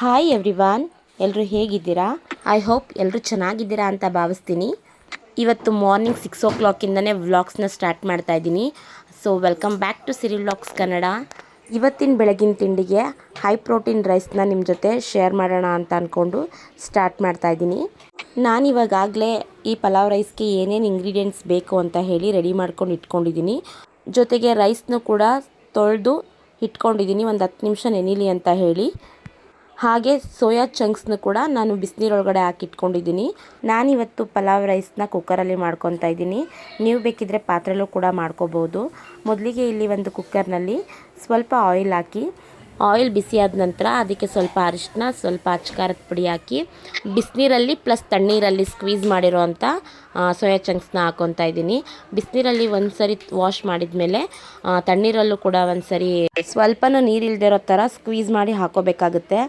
Hi everyone ಎಲ್ಲರೂ ಹೇಗಿದ್ದೀರಾ? I hope ಎಲ್ಲರೂ ಚೆನ್ನಾಗಿದ್ದೀರಾ ಅಂತ ಭಾವಿಸ್ತೀನಿ. ಇವತ್ತು ಮಾರ್ನಿಂಗ್ ಸಿಕ್ಸ್ ಓ ಕ್ಲಾಕಿಂದನೇ ವ್ಲಾಗ್ಸ್ನ ಸ್ಟಾರ್ಟ್ ಮಾಡ್ತಾ ಇದ್ದೀನಿ. So welcome back to Siri vlogs Kannada ಇವತ್ತಿನ ಬೆಳಗಿನ ತಿಂಡಿಗೆ ಹೈ ಪ್ರೋಟೀನ್ ರೈಸ್ನ ನಿಮ್ಮ ಜೊತೆ ಶೇರ್ ಮಾಡೋಣ ಅಂತ ಅಂದ್ಕೊಂಡು ಸ್ಟಾರ್ಟ್ ಮಾಡ್ತಾ ಇದ್ದೀನಿ. ಇವಾಗಾಗಲೇ ಈ ಪಲಾವ್ ರೈಸ್ಗೆ ಏನೇನು ಇಂಗ್ರೀಡಿಯೆಂಟ್ಸ್ ಬೇಕು ಅಂತ ಹೇಳಿ ರೆಡಿ ಮಾಡ್ಕೊಂಡು ಇಟ್ಕೊಂಡಿದ್ದೀನಿ. ಜೊತೆಗೆ ರೈಸ್ನೂ ಕೂಡ ತೊಳೆದು ಇಟ್ಕೊಂಡಿದ್ದೀನಿ. ಒಂದು ಹತ್ತು ನಿಮಿಷ ನೆನೀಲಿ ಅಂತ ಹೇಳಿ. ಹಾಗೆ ಸೋಯಾ ಚಂಕ್ಸ್ನ ಕೂಡ ನಾನು ಬಿಸಿನೀರೊಳಗಡೆ ಹಾಕಿಟ್ಕೊಂಡಿದ್ದೀನಿ ನಾನಿವತ್ತು ಪಲಾವ್ ರೈಸ್ನ ಕುಕ್ಕರಲ್ಲಿ ಮಾಡ್ಕೊತಾ ಇದ್ದೀನಿ. ನೀವು ಬೇಕಿದ್ದರೆ ಪಾತ್ರೆಲೂ ಕೂಡ ಮಾಡ್ಕೋಬೋದು. ಮೊದಲಿಗೆ ಇಲ್ಲಿ ಒಂದು ಕುಕ್ಕರ್ನಲ್ಲಿ ಸ್ವಲ್ಪ ಆಯಿಲ್ ಹಾಕಿ, ಆಯಿಲ್ ಬಿಸಿ ಆದ ನಂತರ ಅದಕ್ಕೆ ಸ್ವಲ್ಪ ಅರಿಶಿನ ಸ್ವಲ್ಪ ಅಚ್ಕಾರದ ಪುಡಿ ಹಾಕಿ, ಬಿಸಿನೀರಲ್ಲಿ ಪ್ಲಸ್ ತಣ್ಣೀರಲ್ಲಿ ಸ್ಕ್ವೀಸ್ ಮಾಡಿರೋ ಅಂಥ ಸೋಯಾ ಚಂಕ್ಸ್ನ ಹಾಕೊತಾ ಇದ್ದೀನಿ. ಬಿಸಿನೀರಲ್ಲಿ ಒಂದು ಸರಿ ವಾಶ್ ಮಾಡಿದ ಮೇಲೆ ತಣ್ಣೀರಲ್ಲೂ ಕೂಡ ಒಂದು ಸರಿ ಸ್ವಲ್ಪನೂ ನೀರಿಲ್ದಿರೋ ಥರ ಸ್ಕ್ವೀಸ್ ಮಾಡಿ ಹಾಕೋಬೇಕಾಗುತ್ತೆ.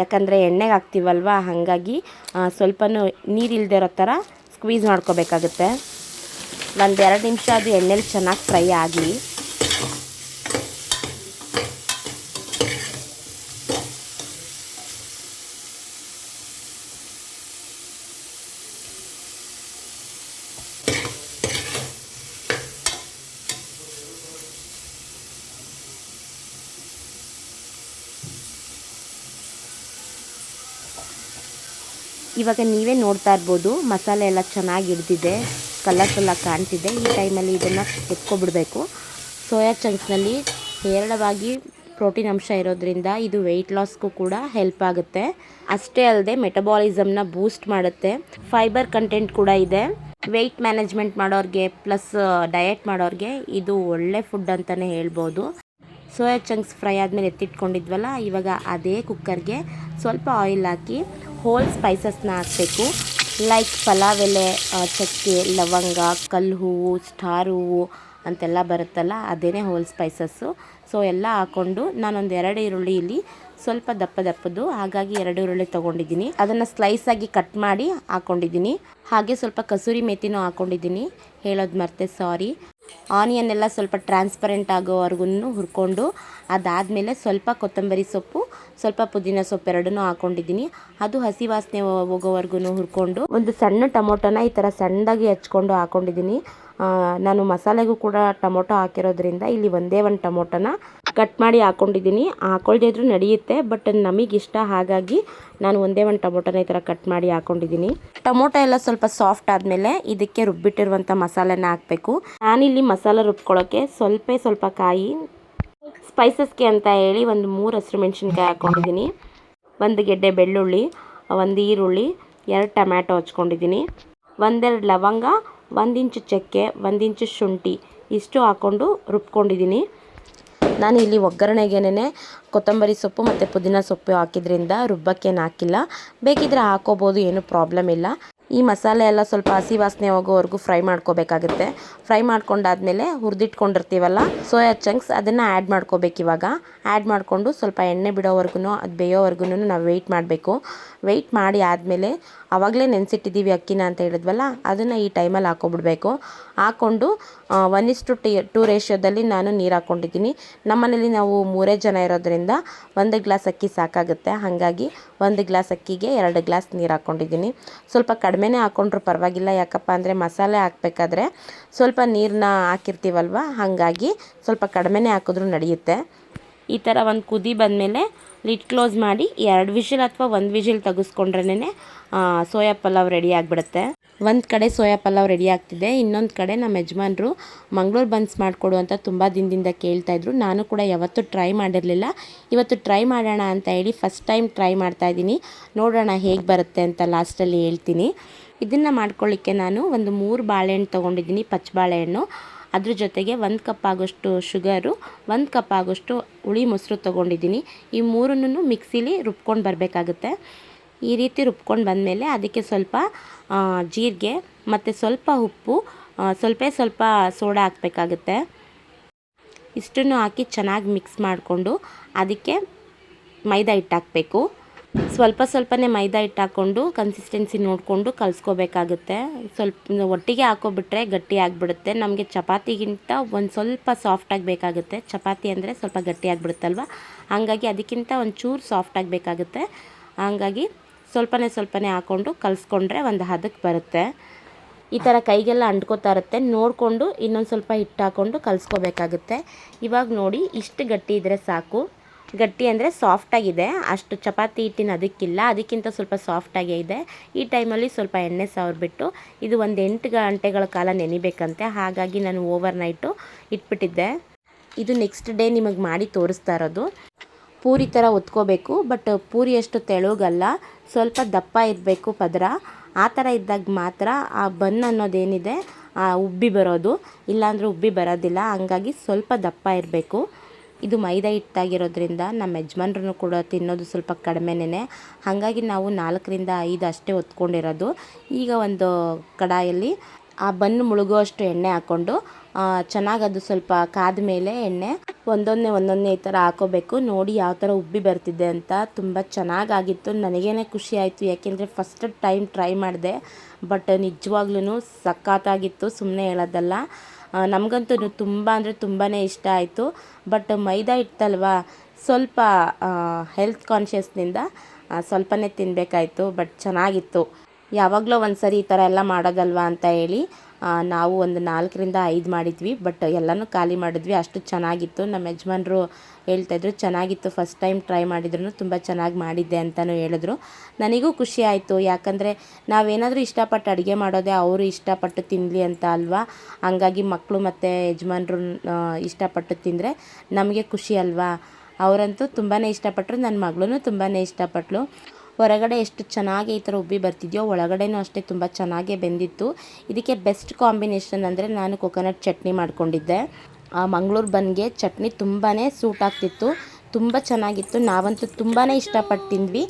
ಯಾಕಂದರೆ ಎಣ್ಣೆಗೆ ಹಾಕ್ತೀವಲ್ವ? ಹಾಗಾಗಿ ಸ್ವಲ್ಪನೂ ನೀರಿಲ್ಲದೆ ಇರೋ ಥರ ಸ್ಕ್ವೀಸ್ ಮಾಡ್ಕೋಬೇಕಾಗುತ್ತೆ. ಒಂದು ಎರಡು ನಿಮಿಷ ಅದು ಎಣ್ಣೆಲಿ ಚೆನ್ನಾಗಿ ಫ್ರೈ ಆಗಲಿ. ಇವಾಗ ನೀವೇ ನೋಡ್ತಾ ಇರ್ಬೋದು, ಮಸಾಲೆ ಎಲ್ಲ ಚೆನ್ನಾಗಿ ಹಿಡ್ದಿದೆ ಕಲರ್ಫುಲ್ಲಾಗಿ ಕಾಣ್ತಿದೆ. ಈ ಟೈಮಲ್ಲಿ ಇದನ್ನು ಎತ್ಕೊಬಿಡ್ಬೇಕು. ಸೋಯಾ ಚಂಕ್ಸ್ನಲ್ಲಿ ಹೇರಳವಾಗಿ ಪ್ರೋಟೀನ್ ಅಂಶ ಇರೋದ್ರಿಂದ ಇದು ವೆಯ್ಟ್ ಲಾಸ್ಗೂ ಕೂಡ ಹೆಲ್ಪ್ ಆಗುತ್ತೆ. ಅಷ್ಟೇ ಅಲ್ಲದೆ ಮೆಟಬಾಲಿಸಮ್ನ ಬೂಸ್ಟ್ ಮಾಡುತ್ತೆ. ಫೈಬರ್ ಕಂಟೆಂಟ್ ಕೂಡ ಇದೆ. ವೆಯ್ಟ್ ಮ್ಯಾನೇಜ್ಮೆಂಟ್ ಮಾಡೋರಿಗೆ ಪ್ಲಸ್ ಡಯಟ್ ಮಾಡೋರಿಗೆ ಇದು ಒಳ್ಳೆ ಫುಡ್ ಅಂತಲೇ ಹೇಳ್ಬೋದು. ಸೋಯಾ ಚಂಕ್ಸ್ ಫ್ರೈ ಆದಮೇಲೆ ಎತ್ತಿಟ್ಕೊಂಡಿದ್ವಲ್ಲ, ಇವಾಗ ಅದೇ ಕುಕ್ಕರ್ಗೆ ಸ್ವಲ್ಪ ಆಯಿಲ್ ಹಾಕಿ ಹೋಲ್ ಸ್ಪೈಸಸ್ನ ಹಾಕಬೇಕು. ಲೈಕ್ ಪಲಾವ್ ಎಲೆ ಚಕ್ಕೆ, ಲವಂಗ ಕಲ್ಲು ಹೂವು ಸ್ಟಾರ್ ಹೂವು ಅಂತೆಲ್ಲ ಬರುತ್ತಲ್ಲ ಅದೇ ಹೋಲ್ ಸ್ಪೈಸಸ್ಸು ಸೊ ಎಲ್ಲ ಹಾಕ್ಕೊಂಡು ನಾನೊಂದು ಎರಡು ಈರುಳ್ಳಿ ಇಲ್ಲಿ ಸ್ವಲ್ಪ ದಪ್ಪ ದಪ್ಪದು ಹಾಗಾಗಿ ಎರಡು ಈರುಳ್ಳಿ ತೊಗೊಂಡಿದ್ದೀನಿ. ಅದನ್ನು ಸ್ಲೈಸಾಗಿ ಕಟ್ ಮಾಡಿ ಹಾಕ್ಕೊಂಡಿದ್ದೀನಿ ಹಾಗೆ ಸ್ವಲ್ಪ ಕಸೂರಿ ಮೇಥಿನೂ ಹಾಕ್ಕೊಂಡಿದ್ದೀನಿ ಹೇಳೋದು ಮರ್ತೆ ಸಾರಿ ಆನಿಯನ್ ಎಲ್ಲ ಸ್ವಲ್ಪ ಟ್ರಾನ್ಸ್ಪರೆಂಟ್ ಆಗೋವರೆಗೂ ಹುರ್ಕೊಂಡು ಅದಾದಮೇಲೆ ಸ್ವಲ್ಪ ಕೊತ್ತಂಬರಿ ಸೊಪ್ಪು, ಸ್ವಲ್ಪ ಪುದೀನ ಸೊಪ್ಪು ಎರಡನ್ನೂ ಹಾಕ್ಕೊಂಡಿದ್ದೀನಿ ಅದು ಹಸಿ ವಾಸನೆ ಹೋಗೋವರೆಗೂ ಹುರ್ಕೊಂಡು ಒಂದು ಸಣ್ಣ ಟೊಮೊಟೊನ ಈ ಥರ ಸಣ್ಣದಾಗಿ ಹಚ್ಕೊಂಡು ಹಾಕ್ಕೊಂಡಿದ್ದೀನಿ ನಾನು ಮಸಾಲೆಗೂ ಕೂಡ ಟೊಮೊಟೊ ಹಾಕಿರೋದ್ರಿಂದ ಇಲ್ಲಿ ಒಂದೇ ಒಂದು ಟೊಮೊಟೊನ ಕಟ್ ಮಾಡಿ ಹಾಕ್ಕೊಂಡಿದ್ದೀನಿ ಹಾಕೊಳ್ದೇ ಇದ್ರೂ ನಡೆಯುತ್ತೆ, ಬಟ್ ನಮಗೆ ಇಷ್ಟ. ಹಾಗಾಗಿ ನಾನು ಒಂದೇ ಒಂದು ಟೊಮೊಟೊನ ಈ ಥರ ಕಟ್ ಮಾಡಿ ಹಾಕ್ಕೊಂಡಿದ್ದೀನಿ ಟೊಮೊಟೊ ಎಲ್ಲ ಸ್ವಲ್ಪ ಸಾಫ್ಟ್ ಆದಮೇಲೆ ಇದಕ್ಕೆ ರುಬ್ಬಿಟ್ಟಿರುವಂಥ ಮಸಾಲೆನ ಹಾಕಬೇಕು. ನಾನಿಲ್ಲಿ ಮಸಾಲೆ ರುಬ್ಕೊಳ್ಳೋಕ್ಕೆ ಸ್ವಲ್ಪ ಸ್ವಲ್ಪ ಕಾಯಿ, ಸ್ಪೈಸಸ್ಗೆ ಅಂತ ಹೇಳಿ ಒಂದು ಮೂರು ಹಸಿರು ಮೆಣಸಿನ್ಕಾಯಿ ಹಾಕ್ಕೊಂಡಿದ್ದೀನಿ ಒಂದು ಗೆಡ್ಡೆ ಬೆಳ್ಳುಳ್ಳಿ, ಒಂದು ಈರುಳ್ಳಿ, ಎರಡು ಟೊಮ್ಯಾಟೊ ಹಚ್ಕೊಂಡಿದ್ದೀನಿ. ಒಂದೆರಡು ಲವಂಗ ಒಂದಿಂಚು ಚಕ್ಕೆ ಒಂದಿಂಚು ಶುಂಠಿ, ಇಷ್ಟು ಹಾಕ್ಕೊಂಡು ರುಬ್ಕೊಂಡಿದ್ದೀನಿ. ನಾನು ಇಲ್ಲಿ ಒಗ್ಗರಣೆಗೇನೆ ಕೊತ್ತಂಬರಿ ಸೊಪ್ಪು ಮತ್ತು ಪುದೀನ ಸೊಪ್ಪು ಹಾಕಿದ್ರಿಂದ ರುಬ್ಬಕ್ಕೇನು ಹಾಕಿಲ್ಲ. ಬೇಕಿದ್ರೆ ಹಾಕೋಬೋದು, ಏನು ಪ್ರಾಬ್ಲಮ್ ಇಲ್ಲ. ಈ ಮಸಾಲೆ ಎಲ್ಲ ಸ್ವಲ್ಪ ಹಸಿ ವಾಸನೆ ಹೋಗೋವರೆಗೂ ಫ್ರೈ ಮಾಡ್ಕೋಬೇಕಾಗುತ್ತೆ. ಫ್ರೈ ಮಾಡ್ಕೊಂಡಾದ್ಮೇಲೆ ಹುರಿದಿಟ್ಕೊಂಡಿರ್ತೀವಲ್ಲ, ಸೋಯಾ ಚಂಕ್ಸ್ ಅದನ್ನು ಆ್ಯಡ್ ಮಾಡ್ಕೋಬೇಕು ಇವಾಗ. ಆ್ಯಡ್ ಮಾಡಿಕೊಂಡು ಸ್ವಲ್ಪ ಎಣ್ಣೆ ಬಿಡೋವರೆಗೂ, ಅದು ಬೇಯೋವರೆಗೂ ನಾವು ವೆಯ್ಟ್ ಮಾಡಬೇಕು. ವೆಯ್ಟ್ ಮಾಡಿ ಆದಮೇಲೆ ಆವಾಗಲೇ ನೆನೆಸಿಟ್ಟಿದ್ದೀವಿ ಅಕ್ಕಿನ ಅಂತ ಹೇಳಿದ್ವಲ್ಲ, ಅದನ್ನು ಈ ಟೈಮಲ್ಲಿ ಹಾಕೊಬಿಡ್ಬೇಕು. ಹಾಕ್ಕೊಂಡು ಒನ್ ಇಸ್ ಟು ಟಿ ಟೂ ರೇಷ್ಯೋದಲ್ಲಿ ನಾನು ನೀರು ಹಾಕ್ಕೊಂಡಿದ್ದೀನಿ ನಮ್ಮನೇಲಿ ನಾವು ಮೂರೇ ಜನ ಇರೋದ್ರಿಂದ ಒಂದು ಗ್ಲಾಸ್ ಅಕ್ಕಿ ಸಾಕಾಗುತ್ತೆ. ಹಾಗಾಗಿ ಒಂದು ಗ್ಲಾಸ್ ಅಕ್ಕಿಗೆ ಎರಡು ಗ್ಲಾಸ್ ನೀರು ಹಾಕ್ಕೊಂಡಿದ್ದೀನಿ ಸ್ವಲ್ಪ ಕಡಿಮೆನೇ ಹಾಕ್ಕೊಂಡ್ರು ಪರವಾಗಿಲ್ಲ, ಯಾಕಪ್ಪ ಅಂದರೆ ಮಸಾಲೆ ಹಾಕಬೇಕಾದ್ರೆ ಸ್ವಲ್ಪ ನೀರನ್ನ ಹಾಕಿರ್ತೀವಲ್ವ? ಹಾಗಾಗಿ ಸ್ವಲ್ಪ ಕಡಿಮೆನೇ ಹಾಕಿದ್ರೂ ನಡೆಯುತ್ತೆ. ಈ ಥರ ಒಂದು ಕುದಿ ಬಂದಮೇಲೆ ಲಿಡ್ ಕ್ಲೋಸ್ ಮಾಡಿ ಎರಡು ವಿಷಲ್ ಅಥವಾ ಒಂದು ವಿಷಿಲ್ ತೆಗೆಸ್ಕೊಂಡ್ರೇ ಸೋಯಾ ಪಲಾವ್ ರೆಡಿ ಆಗಿಬಿಡುತ್ತೆ. ಒಂದು ಕಡೆ ಸೋಯಾ ಪಲಾವ್ ರೆಡಿ ಆಗ್ತಿದೆ, ಇನ್ನೊಂದು ಕಡೆ ನಮ್ಮ ಯಜಮಾನರು ಮಂಗಳೂರು ಬನ್ಸ್ ಮಾಡಿಕೊಡು ಅಂತ ತುಂಬ ದಿನದಿಂದ ಕೇಳ್ತಾಯಿದ್ರು ನಾನು ಕೂಡ ಯಾವತ್ತೂ ಟ್ರೈ ಮಾಡಿರಲಿಲ್ಲ. ಇವತ್ತು ಟ್ರೈ ಮಾಡೋಣ ಅಂತ ಹೇಳಿ ಫಸ್ಟ್ ಟೈಮ್ ಟ್ರೈ ಮಾಡ್ತಾಯಿದ್ದೀನಿ ನೋಡೋಣ ಹೇಗೆ ಬರುತ್ತೆ ಅಂತ ಲಾಸ್ಟಲ್ಲಿ ಹೇಳ್ತೀನಿ. ಇದನ್ನು ಮಾಡ್ಕೊಳ್ಳಿಕ್ಕೆ ನಾನು ಒಂದು ಮೂರು ಬಾಳೆಹಣ್ಣು ತೊಗೊಂಡಿದ್ದೀನಿ ಪಚ್ಚ ಬಾಳೆಹಣ್ಣು. ಅದ್ರ ಜೊತೆಗೆ ಒಂದು ಕಪ್ ಆಗೋಷ್ಟು ಶುಗರು ಒಂದು ಕಪ್ ಆಗೋಷ್ಟು ಹುಳಿ ಮೊಸರು ತೊಗೊಂಡಿದ್ದೀನಿ. ಈ ಮೂರನ್ನು ಮಿಕ್ಸಿಲಿ ರುಬ್ಕೊಂಡು ಬರಬೇಕಾಗುತ್ತೆ. ಈ ರೀತಿ ರುಬ್ಕೊಂಡು ಬಂದಮೇಲೆ ಅದಕ್ಕೆ ಸ್ವಲ್ಪ ಜೀರಿಗೆ ಮತ್ತು ಸ್ವಲ್ಪ ಉಪ್ಪು ಸ್ವಲ್ಪ ಸ್ವಲ್ಪ ಸೋಡಾ ಹಾಕಬೇಕಾಗುತ್ತೆ. ಇಷ್ಟನ್ನು ಹಾಕಿ ಚೆನ್ನಾಗಿ ಮಿಕ್ಸ್ ಮಾಡಿಕೊಂಡು ಅದಕ್ಕೆ ಮೈದಾ ಹಿಟ್ಟು ಹಾಕಬೇಕು. ಸ್ವಲ್ಪ ಸ್ವಲ್ಪನೇ ಮೈದಾ ಹಿಟ್ಟು ಹಾಕ್ಕೊಂಡು ಕನ್ಸಿಸ್ಟೆನ್ಸಿ ನೋಡಿಕೊಂಡು ಕಲಿಸ್ಕೋಬೇಕಾಗುತ್ತೆ. ಸ್ವಲ್ಪ ಒಟ್ಟಿಗೆ ಹಾಕೋಬಿಟ್ರೆ ಗಟ್ಟಿ ಆಗಿಬಿಡುತ್ತೆ. ನಮಗೆ ಚಪಾತಿಗಿಂತ ಒಂದು ಸ್ವಲ್ಪ ಸಾಫ್ಟಾಗಿ ಬೇಕಾಗುತ್ತೆ. ಚಪಾತಿ ಅಂದರೆ ಸ್ವಲ್ಪ ಗಟ್ಟಿ ಆಗಿಬಿಡುತ್ತಲ್ವ? ಹಾಗಾಗಿ ಅದಕ್ಕಿಂತ ಒಂದು ಚೂರು ಸಾಫ್ಟಾಗಿ ಬೇಕಾಗುತ್ತೆ. ಹಾಗಾಗಿ ಸ್ವಲ್ಪನೇ ಸ್ವಲ್ಪನೇ ಹಾಕ್ಕೊಂಡು ಕಲಿಸ್ಕೊಂಡ್ರೆ ಒಂದು ಹದಕ್ಕೆ ಬರುತ್ತೆ. ಈ ಥರ ಕೈಗೆಲ್ಲ ಅಂಟ್ಕೋತಾ ಇರುತ್ತೆ. ನೋಡಿಕೊಂಡು ಇನ್ನೊಂದು ಸ್ವಲ್ಪ ಹಿಟ್ಟು ಹಾಕ್ಕೊಂಡು ಕಲಿಸ್ಕೋಬೇಕಾಗುತ್ತೆ. ಇವಾಗ ನೋಡಿ ಇಷ್ಟು ಗಟ್ಟಿ ಇದ್ದರೆ ಸಾಕು. ಗಟ್ಟಿ ಅಂದರೆ ಸಾಫ್ಟಾಗಿದೆ ಅಷ್ಟು ಚಪಾತಿ ಹಿಟ್ಟಿನ ಅದಕ್ಕಿಲ್ಲ. ಅದಕ್ಕಿಂತ ಸ್ವಲ್ಪ ಸಾಫ್ಟಾಗೇ ಇದೆ. ಈ ಟೈಮಲ್ಲಿ ಸ್ವಲ್ಪ ಎಣ್ಣೆ ಸಾವಿರ್ಬಿಟ್ಟು ಇದು ಒಂದು ಎಂಟು ಗಂಟೆಗಳ ಕಾಲ ನೆನಿಬೇಕಂತೆ. ಹಾಗಾಗಿ ನಾನು ಓವರ್ ನೈಟು ಇಟ್ಬಿಟ್ಟಿದ್ದೆ. ಇದು ನೆಕ್ಸ್ಟ್ ಡೇ ನಿಮಗೆ ಮಾಡಿ ತೋರಿಸ್ತಾ ಇರೋದು. ಪೂರಿ ಥರ ಒತ್ಕೋಬೇಕು ಬಟ್ ಪೂರಿ ಅಷ್ಟು ತೆಳುಗಲ್ಲ. ಸ್ವಲ್ಪ ದಪ್ಪ ಇರಬೇಕು ಪದರ. ಆ ಥರ ಇದ್ದಾಗ ಮಾತ್ರ ಆ ಬನ್ ಅನ್ನೋದೇನಿದೆ ಉಬ್ಬಿ ಬರೋದು. ಇಲ್ಲಾಂದರೆ ಉಬ್ಬಿ ಬರೋದಿಲ್ಲ. ಹಂಗಾಗಿ ಸ್ವಲ್ಪ ದಪ್ಪ ಇರಬೇಕು. ಇದು ಮೈದಾ ಹಿಟ್ಟಾಗಿರೋದ್ರಿಂದ ನಮ್ಮ ಯಜಮಾನ್ರು ಕೂಡ ತಿನ್ನೋದು ಸ್ವಲ್ಪ ಕಡಿಮೆನೇ ಹಾಗಾಗಿ ನಾವು ನಾಲ್ಕರಿಂದ ಐದು ಅಷ್ಟೇ ಹೊತ್ಕೊಂಡಿರೋದು. ಈಗ ಒಂದು ಕಡಾಯಲ್ಲಿ ಆ ಬನ್ನು ಮುಳುಗುವಷ್ಟು ಎಣ್ಣೆ ಹಾಕ್ಕೊಂಡು ಚೆನ್ನಾಗಿ ಅದು ಸ್ವಲ್ಪ ಕಾದ ಮೇಲೆ ಎಣ್ಣೆ ಒಂದೊಂದೇ ಒಂದೊಂದೇ ಈ ಥರ ಹಾಕೋಬೇಕು. ನೋಡಿ ಯಾವ ಥರ ಉಬ್ಬಿ ಬರ್ತಿದೆ ಅಂತ ತುಂಬ ಚೆನ್ನಾಗಾಗಿತ್ತು. ನನಗೇನೆ ಖುಷಿ ಆಯಿತು. ಯಾಕೆಂದರೆ ಫಸ್ಟ್ ಟೈಮ್ ಟ್ರೈ ಮಾಡಿದೆ. ಬಟ್ ನಿಜವಾಗ್ಲೂ ಸಖತ್ತಾಗಿತ್ತು. ಸುಮ್ಮನೆ ಹೇಳೋದಲ್ಲ. ನಮಗಂತೂ ತುಂಬ ಅಂದರೆ ತುಂಬಾ ಇಷ್ಟ ಆಯಿತು. ಬಟ್ ಮೈದಾ ಹಿಟ್ಟಲ್ವಾ? ಸ್ವಲ್ಪ ಹೆಲ್ತ್ ಕಾನ್ಷಿಯಸ್ನಿಂದ ಸ್ವಲ್ಪನೇ ತಿನ್ನಬೇಕಾಯ್ತು ಬಟ್ ಚೆನ್ನಾಗಿತ್ತು. ಯಾವಾಗಲೋ ಒಂದು ಸರಿ ಈ ಥರ ಎಲ್ಲ ಮಾಡೋದಲ್ವಾ ಅಂತ ಹೇಳಿ ನಾವು ಒಂದು ನಾಲ್ಕರಿಂದ ಐದು ಮಾಡಿದ್ವಿ, ಬಟ್ ಎಲ್ಲನೂ ಖಾಲಿ ಮಾಡಿದ್ವಿ. ಅಷ್ಟು ಚೆನ್ನಾಗಿತ್ತು. ನಮ್ಮ ಯಜಮಾನ್ರು ಹೇಳ್ತಾಯಿದ್ರು ಚೆನ್ನಾಗಿತ್ತು ಫಸ್ಟ್ ಟೈಮ್ ಟ್ರೈ ಮಾಡಿದ್ರು ತುಂಬ ಚೆನ್ನಾಗಿ ಮಾಡಿದ್ದೆ ಅಂತಲೂ ಹೇಳಿದ್ರು. ನನಗೂ ಖುಷಿ ಆಯಿತು. ಯಾಕಂದರೆ ನಾವೇನಾದರೂ ಇಷ್ಟಪಟ್ಟು ಅಡುಗೆ ಮಾಡೋದೇ ಅವರು ಇಷ್ಟಪಟ್ಟು ತಿನ್ನಲಿ ಅಂತ ಅಲ್ವಾ? ಹಂಗಾಗಿ ಮಕ್ಕಳು ಮತ್ತು ಯಜಮಾನ್ರು ಇಷ್ಟಪಟ್ಟು ತಿಂದರೆ ನಮಗೆ ಖುಷಿ ಅಲ್ವಾ? ಅವರಂತೂ ತುಂಬಾ ಇಷ್ಟಪಟ್ಟರು ನನ್ನ ಮಗಳೂ ತುಂಬಾ ಇಷ್ಟಪಟ್ಟಳು ಹೊರಗಡೆ ಎಷ್ಟು ಚೆನ್ನಾಗಿ ಈ ಥರ ಉಬ್ಬಿ ಬರ್ತಿದೆಯೋ, ಒಳಗಡೆನೂ ಅಷ್ಟೇ ತುಂಬ ಚೆನ್ನಾಗೇ ಬೆಂದಿತ್ತು. ಇದಕ್ಕೆ ಬೆಸ್ಟ್ ಕಾಂಬಿನೇಷನ್ ಅಂದರೆ ನಾನು ಕೊಕೊನಟ್ ಚಟ್ನಿ ಮಾಡಿಕೊಂಡಿದ್ದೆ. ಆ, ಮಂಗಳೂರು ಬನ್ಗೆ ಚಟ್ನಿ ತುಂಬಾ ಸೂಟ್ ಆಗ್ತಿತ್ತು, ತುಂಬ ಚೆನ್ನಾಗಿತ್ತು. ನಾವಂತೂ ತುಂಬಾ ಇಷ್ಟಪಟ್ಟು ತಿಂದ್ವಿ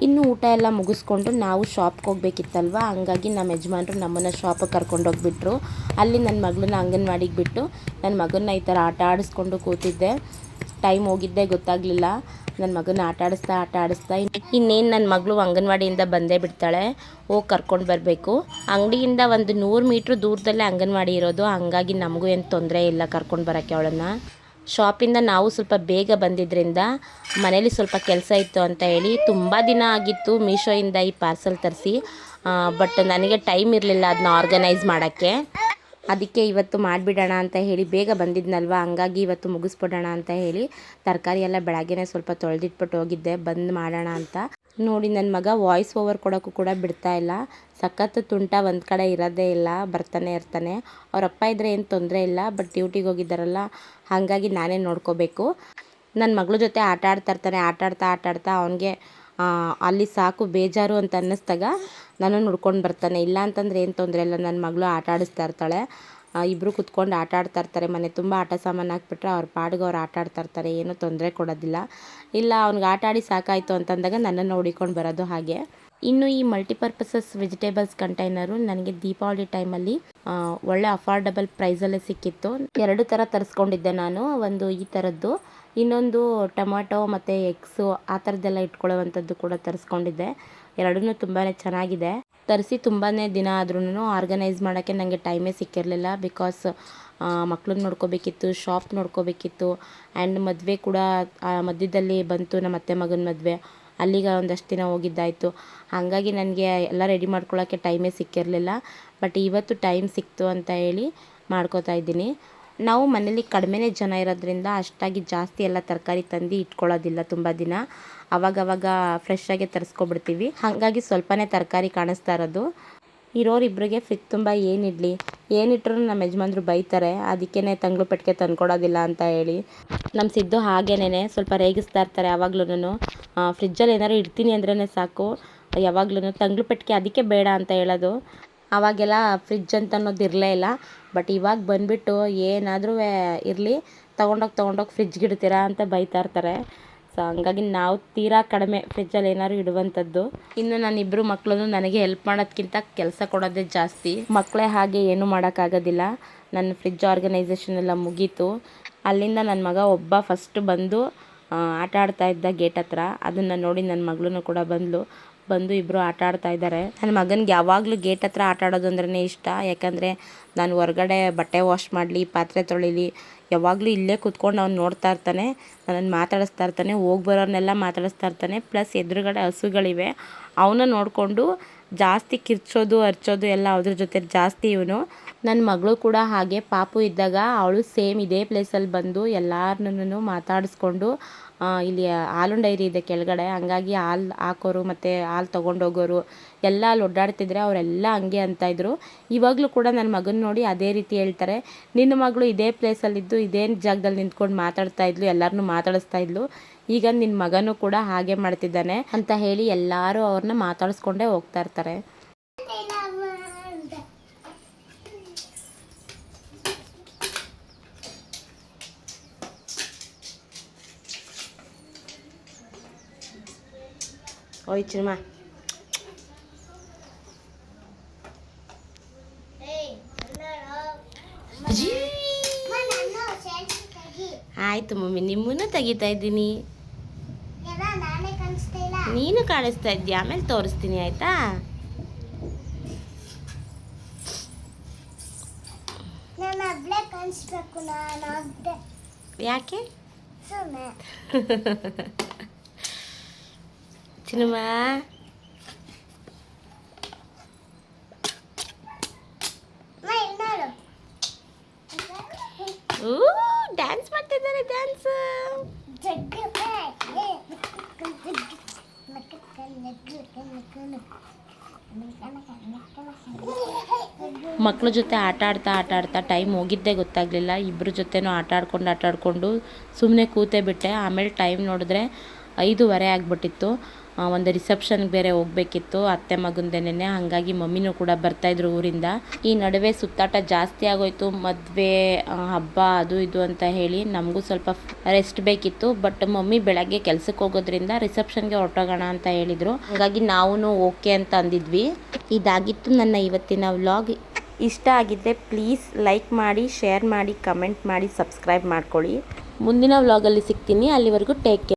ಇನ್ನು ಊಟ ಎಲ್ಲ ಮುಗಿಸ್ಕೊಂಡು ನಾವು ಶಾಪ್ಗೆ ಹೋಗ್ಬೇಕಿತ್ತಲ್ವ? ಹಂಗಾಗಿ ನಮ್ಮ ಯಜಮಾನ್ರು ನಮ್ಮನ್ನು ಶಾಪಿಗೆ ಕರ್ಕೊಂಡೋಗ್ಬಿಟ್ರು ಅಲ್ಲಿ ನನ್ನ ಮಗಳನ್ನ ಅಂಗನವಾಡಿಗೆ ಬಿಟ್ಟು ನನ್ನ ಮಗನ್ನ ಈ ಥರ ಆಟ ಆಡಿಸ್ಕೊಂಡು ಕೂತಿದ್ದೆ. ಟೈಮ್ ಹೋಗಿದ್ದೆ, ಗೊತ್ತಾಗಲಿಲ್ಲ. ನನ್ನ ಮಗನ ಆಟ ಆಡಿಸ್ತಾ ಆಟ ಆಡಿಸ್ತಾ ಇನ್ನೇನು ನನ್ನ ಮಗಳು ಅಂಗನವಾಡಿಯಿಂದ ಬಂದೇ ಬಿಡ್ತಾಳೆ, ಹೋಗಿ ಕರ್ಕೊಂಡು ಬರಬೇಕು. ಅಂಗಡಿಯಿಂದ ಒಂದು ನೂರು ಮೀಟ್ರ್ ದೂರದಲ್ಲೇ ಅಂಗನವಾಡಿ ಇರೋದು, ಹಂಗಾಗಿ ನಮಗೂ ಏನು ತೊಂದರೆ ಇಲ್ಲ ಕರ್ಕೊಂಡು ಬರೋಕ್ಕೆ ಅವಳನ್ನು. ಶಾಪಿಂದ ನಾವು ಸ್ವಲ್ಪ ಬೇಗ ಬಂದಿದ್ದರಿಂದ ಮನೇಲಿ ಸ್ವಲ್ಪ ಕೆಲಸ ಇತ್ತು ಅಂತ ಹೇಳಿ ತುಂಬ ದಿನ ಆಗಿತ್ತು ಮೀಶೋಯಿಂದ ಈ ಪಾರ್ಸಲ್ ತರಿಸಿ. ಬಟ್ ನನಗೆ ಟೈಮ್ ಇರಲಿಲ್ಲ ಅದನ್ನ ಆರ್ಗನೈಸ್ ಮಾಡೋಕ್ಕೆ. ಅದಕ್ಕೆ ಇವತ್ತು ಮಾಡಿಬಿಡೋಣ ಅಂತ ಹೇಳಿ ಬೇಗ ಬಂದಿದ್ನಲ್ವ? ಹಂಗಾಗಿ ಇವತ್ತು ಮುಗಿಸ್ಬಿಡೋಣ ಅಂತ ಹೇಳಿ ತರಕಾರಿ ಎಲ್ಲ ಬೆಳಗ್ಗೆನೇ ಸ್ವಲ್ಪ ತೊಳೆದಿಟ್ಬಿಟ್ಟು ಹೋಗಿದ್ದೆ. ಬಂದು ಮಾಡೋಣ ಅಂತ. ನೋಡಿ ನನ್ನ ಮಗ ವಾಯ್ಸ್ ಓವರ್ ಕೊಡೋಕ್ಕೂ ಕೂಡ ಬಿಡ್ತಾ ಇಲ್ಲ. ಸಖತ್ ತುಂಟ ಒಂದು ಕಡೆ ಇರೋದೇ ಇಲ್ಲ. ಬರ್ತಾನೆ ಇರ್ತಾನೆ. ಅವ್ರ ಅಪ್ಪ ಇದ್ದರೆ ಏನು ತೊಂದರೆ ಇಲ್ಲ ಬಟ್ ಡ್ಯೂಟಿಗೆ ಹೋಗಿದ್ದಾರಲ್ಲ, ಹಾಗಾಗಿ ನಾನೇ ನೋಡ್ಕೋಬೇಕು. ನನ್ನ ಮಗಳ ಜೊತೆ ಆಟ ಆಡ್ತಾ ಇರ್ತಾನೆ. ಆಟ ಆಡ್ತಾ ಆಟ ಆಡ್ತಾ ಅವನಿಗೆ ಅಲ್ಲಿ ಸಾಕು, ಬೇಜಾರು ಅಂತ ಅನ್ನಿಸ್ದಾಗ ನಾನು ನೋಡ್ಕೊಂಡು ಬರ್ತಾನೆ. ಇಲ್ಲ ಅಂತಂದರೆ ಏನು ತೊಂದರೆ ಇಲ್ಲ ನನ್ನ ಮಗಳು ಆಟ ಆಡಿಸ್ತಾ ಇರ್ತಾಳೆ. ಇಬ್ಬರು ಕುತ್ಕೊಂಡು ಆಟ ಆಡ್ತಾ ಇರ್ತಾರೆ. ಮನೆ ತುಂಬ ಆಟ ಸಾಮಾನು ಹಾಕ್ಬಿಟ್ರೆ ಅವ್ರ ಪಾಡಿಗೆ ಅವ್ರು ಆಟ ಆಡ್ತಾ ಇರ್ತಾರೆ. ಏನೂ ತೊಂದರೆ ಕೊಡೋದಿಲ್ಲ. ಇಲ್ಲ, ಅವ್ನಿಗೆ ಆಟ ಆಡಿ ಸಾಕಾಯಿತು ಅಂತಂದಾಗ ನನ್ನನ್ನು ನೋಡಿಕೊಂಡು ಬರೋದು ಹಾಗೆ. ಇನ್ನು ಈ ಮಲ್ಟಿಪರ್ಪಸಸ್ ವೆಜಿಟೇಬಲ್ಸ್ ಕಂಟೈನರು ನನಗೆ ದೀಪಾವಳಿ ಟೈಮಲ್ಲಿ ಒಳ್ಳೆ ಅಫೋರ್ಡಬಲ್ ಪ್ರೈಸಲ್ಲೇ ಸಿಕ್ಕಿತ್ತು. ಎರಡು ಥರ ತರಿಸ್ಕೊಂಡಿದ್ದೆ ನಾನು, ಒಂದು ಈ ಥರದ್ದು ಇನ್ನೊಂದು ಟೊಮ್ಯಾಟೊ ಮತ್ತು ಎಗ್ಸು ಆ ಥರದ್ದೆಲ್ಲ ಇಟ್ಕೊಳ್ಳೋವಂಥದ್ದು ಕೂಡ ತರಿಸ್ಕೊಂಡಿದ್ದೆ. ಎರಡೂ ತುಂಬಾ ಚೆನ್ನಾಗಿದೆ. ತರಿಸಿ ತುಂಬಾ ದಿನ ಆದ್ರೂ ಆರ್ಗನೈಸ್ ಮಾಡೋಕ್ಕೆ ನನಗೆ ಟೈಮೇ ಸಿಕ್ಕಿರಲಿಲ್ಲ ಬಿಕಾಸ್ ಮಕ್ಳನ್ನ ನೋಡ್ಕೋಬೇಕಿತ್ತು ಶಾಪ್ ನೋಡ್ಕೋಬೇಕಿತ್ತು ಆ್ಯಂಡ್ ಮದುವೆ ಕೂಡ ಮಧ್ಯದಲ್ಲಿ ಬಂತು ನಮ್ಮ ಅತ್ತೆ ಮಗನ ಮದುವೆ. ಅಲ್ಲಿಗೆ ಒಂದಷ್ಟು ದಿನ ಹೋಗಿದ್ದಾಯಿತು. ಹಾಗಾಗಿ ನನಗೆ ಎಲ್ಲ ರೆಡಿ ಮಾಡ್ಕೊಳ್ಳೋಕ್ಕೆ ಟೈಮೇ ಸಿಕ್ಕಿರಲಿಲ್ಲ. ಬಟ್ ಇವತ್ತು ಟೈಮ್ ಸಿಕ್ತು ಅಂತ ಹೇಳಿ ಮಾಡ್ಕೋತಾ ಇದ್ದೀನಿ. ನಾವು ಮನೇಲಿ ಕಡಿಮೆನೇ ಜನ ಇರೋದ್ರಿಂದ ಅಷ್ಟಾಗಿ ಜಾಸ್ತಿ ಎಲ್ಲ ತರಕಾರಿ ತಂದು ಇಟ್ಕೊಳ್ಳೋದಿಲ್ಲ ತುಂಬ ದಿನ. ಅವಾಗವಾಗ ಫ್ರೆಶ್ಶಾಗೆ ತರಿಸ್ಕೊಬಿಡ್ತೀವಿ. ಹಾಗಾಗಿ ಸ್ವಲ್ಪನೇ ತರಕಾರಿ ಕಾಣಿಸ್ತಾ ಇರೋದು. ಇರೋರಿಬ್ರಿಗೆ ಫ್ರಿಜ್ ತುಂಬ ಏನಿಡಲಿ ಏನಿಟ್ರು ನಮ್ಮ ಯಜಮಾನ್ರು ಬೈತಾರೆ. ಅದಕ್ಕೇ ತಂಗ್ಳು ಪೆಟ್ಟಿಗೆ ತಂದ್ಕೊಡೋದಿಲ್ಲ ಅಂತ ಹೇಳಿ. ನಮ್ಮ ಸಿದ್ದು ಹಾಗೇನೆ ಸ್ವಲ್ಪ ರೇಗಿಸ್ತಾ ಇರ್ತಾರೆ ಯಾವಾಗ್ಲೂ ಫ್ರಿಜ್ಜಲ್ಲಿ ಏನಾದ್ರು ಇಡ್ತೀನಿ ಅಂದ್ರೇ ಸಾಕು. ಯಾವಾಗ್ಲೂ ತಂಗ್ಳು ಪೆಟ್ಟಿಗೆ ಅದಕ್ಕೆ ಬೇಡ ಅಂತ ಹೇಳೋದು. ಅವಾಗೆಲ್ಲ ಫ್ರಿಜ್ ಅಂತ ಅನ್ನೋದು ಇರಲೇ ಇಲ್ಲ. ಬಟ್ ಇವಾಗ ಬಂದುಬಿಟ್ಟು ಏನಾದರೂ ಇರಲಿ, ತೊಗೊಂಡೋಗಿ ತೊಗೊಂಡೋಗಿ ಫ್ರಿಜ್ಗೆ ಇಡ್ತೀರಾ ಅಂತ ಬೈತಾ ಇರ್ತಾರೆ. ಸೊ ಹಂಗಾಗಿ ನಾವು ತೀರಾ ಕಡಿಮೆ ಫ್ರಿಜ್ಜಲ್ಲಿ ಏನಾದ್ರು ಇಡುವಂಥದ್ದು. ಇನ್ನು ನಾನು ಇಬ್ಬರು ಮಕ್ಕಳು ನನಗೆ ಹೆಲ್ಪ್ ಮಾಡೋದ್ಕಿಂತ ಕೆಲಸ ಕೊಡೋದೇ ಜಾಸ್ತಿ. ಮಕ್ಕಳೇ ಹಾಗೆ ಏನು ಮಾಡೋಕ್ಕಾಗೋದಿಲ್ಲ. ನನ್ನ ಫ್ರಿಜ್ ಆರ್ಗನೈಸೇಷನ್ ಎಲ್ಲ ಮುಗೀತು. ಅಲ್ಲಿಂದ ನನ್ನ ಮಗ ಒಬ್ಬ ಫಸ್ಟ್ ಬಂದು ಆಟ ಆಡ್ತಾ ಇದ್ದ ಗೇಟ್ ಹತ್ರ. ಅದನ್ನು ನೋಡಿ ನನ್ನ ಮಗಳೂ ಕೂಡ ಬಂದಳು ಬಂದು ಇಬ್ಬರು ಆಟ ಆಡ್ತಾ ಇದ್ದಾರೆ. ನನ್ನ ಮಗನಿಗೆ ಯಾವಾಗಲೂ ಗೇಟ್ ಹತ್ರ ಆಟ ಆಡೋದು ಅಂದ್ರೇ ಇಷ್ಟ. ಯಾಕಂದರೆ ನಾನು ಹೊರಗಡೆ ಬಟ್ಟೆ ವಾಶ್ ಮಾಡಲಿ, ಪಾತ್ರೆ ತೊಳಿಲಿ ಯಾವಾಗಲೂ ಇಲ್ಲೇ ಕುತ್ಕೊಂಡು ಅವ್ನು ನೋಡ್ತಾ ಇರ್ತಾನೆ ನನ್ನನ್ನು ಮಾತಾಡಿಸ್ತಾ ಇರ್ತಾನೆ, ಹೋಗಿ ಬರೋರ್ನೆಲ್ಲ ಮಾತಾಡಿಸ್ತಾ ಇರ್ತಾನೆ, ಪ್ಲಸ್ ಎದುರುಗಡೆ ಹಸುಗಳಿವೆ. ಅವನ್ನ ನೋಡಿಕೊಂಡು ಜಾಸ್ತಿ ಕಿರ್ಚೋದು ಅರ್ಚೋದು ಎಲ್ಲ ಅದ್ರ ಜೊತೆ ಜಾಸ್ತಿ ಇವನು. ನನ್ನ ಮಗಳು ಕೂಡ ಹಾಗೆ, ಪಾಪು ಇದ್ದಾಗ ಅವಳು ಸೇಮ್ ಇದೇ ಪ್ಲೇಸಲ್ಲಿ ಬಂದು ಎಲ್ಲರನ್ನೂ ಮಾತಾಡಿಸ್ಕೊಂಡು ಇಲ್ಲಿ ಹಾಲು ಡೈರಿ ಇದೆ ಕೆಳಗಡೆ, ಹಂಗಾಗಿ ಹಾಲು ಹಾಕೋರು ಮತ್ತು ಹಾಲು ತೊಗೊಂಡೋಗೋರು ಎಲ್ಲ ಅಲ್ಲಿ ಓಡಾಡ್ತಿದ್ರೆ ಅವರೆಲ್ಲ ಹಂಗೆ ಅಂತ ಇದ್ರು. ಇವಾಗಲೂ ಕೂಡ ನನ್ನ ಮಗನ ನೋಡಿ ಅದೇ ರೀತಿ ಹೇಳ್ತಾರೆ. ನಿನ್ನ ಮಗಳು ಇದೇ ಪ್ಲೇಸಲ್ಲಿದ್ದು, ಇದೇ ಜಾಗದಲ್ಲಿ ನಿಂತ್ಕೊಂಡು ಮಾತಾಡ್ತಾ ಇದ್ಲು ಎಲ್ಲರನ್ನೂ ಮಾತಾಡಿಸ್ತಾ ಇದ್ಲು. ಈಗ ನಿನ್ನ ಮಗನೂ ಕೂಡ ಹಾಗೆ ಮಾಡ್ತಿದ್ದಾನೆ ಅಂತ ಹೇಳಿ ಎಲ್ಲರೂ ಅವ್ರನ್ನ ಮಾತಾಡಿಸ್ಕೊಂಡೇ ಹೋಗ್ತಾ ಇರ್ತಾರೆ. ಓಯ್ ಚಿನ್ಮ. ಆಯ್ತು ಮಮ್ಮಿ ನಿಮ್ಮನ್ನು ತೆಗಿತಾ ಇದ್ದೀನಿ. ನಾನೇ ಕಾಣಿಸ್ತಾ ಇದ್ದೀಯ? ಆಮೇಲೆ ತೋರಿಸ್ತೀನಿ ಆಯ್ತಾ? ಯಾಕೆ? ಸಿನಿಮಾ ಚಿನ್ನಮ್ಮ ಮಕ್ಳ ಜೊತೆ ಆಟ ಆಡ್ತಾ ಆಟ ಆಡ್ತಾ ಟೈಮ್ ಹೋಗಿದ್ದೇ ಗೊತ್ತಾಗಲಿಲ್ಲ. ಇಬ್ಬರ ಜೊತೆನೂ ಆಟ ಆಡ್ಕೊಂಡು, ಆಟ ಆಡಿಕೊಂಡು ಸುಮ್ಮನೆ ಕೂತೇ ಬಿಟ್ಟೆ. ಆಮೇಲೆ ಟೈಮ್ ನೋಡಿದ್ರೆ ಐದೂವರೆ ಆಗಿಬಿಟ್ಟಿತ್ತು. ಒಂದು ರಿಸೆಪ್ಷನ್ಗೆ ಬೇರೆ ಹೋಗ್ಬೇಕಿತ್ತು, ಅತ್ತೆ ಮಗಂದೇನೆ ಹಾಗಾಗಿ ಮಮ್ಮಿನೂ ಕೂಡ ಬರ್ತಾಯಿದ್ರು ಊರಿಂದ. ಈ ನಡುವೆ ಸುತ್ತಾಟ ಜಾಸ್ತಿ ಆಗೋಯ್ತು, ಮದುವೆ ಹಬ್ಬ, ಅದು ಇದು ಅಂತ ಹೇಳಿ ನಮಗೂ ಸ್ವಲ್ಪ ರೆಸ್ಟ್ ಬೇಕಿತ್ತು ಬಟ್ ಮಮ್ಮಿ ಬೆಳಗ್ಗೆ ಕೆಲಸಕ್ಕೆ ಹೋಗೋದ್ರಿಂದ ರಿಸೆಪ್ಷನ್ಗೆ ಹೊರಟೋಗೋಣ ಅಂತ ಹೇಳಿದರು. ಹಾಗಾಗಿ ನಾವು ಓಕೆ ಅಂತ ಅಂದಿದ್ವಿ. ಇದಾಗಿತ್ತು ನನ್ನ ಇವತ್ತಿನ ವ್ಲಾಗ್ ಇಷ್ಟ ಆಗಿದ್ದರೆ ಪ್ಲೀಸ್ ಲೈಕ್ ಮಾಡಿ ಶೇರ್ ಮಾಡಿ ಕಮೆಂಟ್ ಮಾಡಿ ಸಬ್ಸ್ಕ್ರೈಬ್ ಮಾಡ್ಕೊಳ್ಳಿ. ಮುಂದಿನ ವ್ಲಾಗಲ್ಲಿ ಸಿಗ್ತೀನಿ. ಅಲ್ಲಿವರೆಗೂ ಟೇಕ್ ಕೇರ್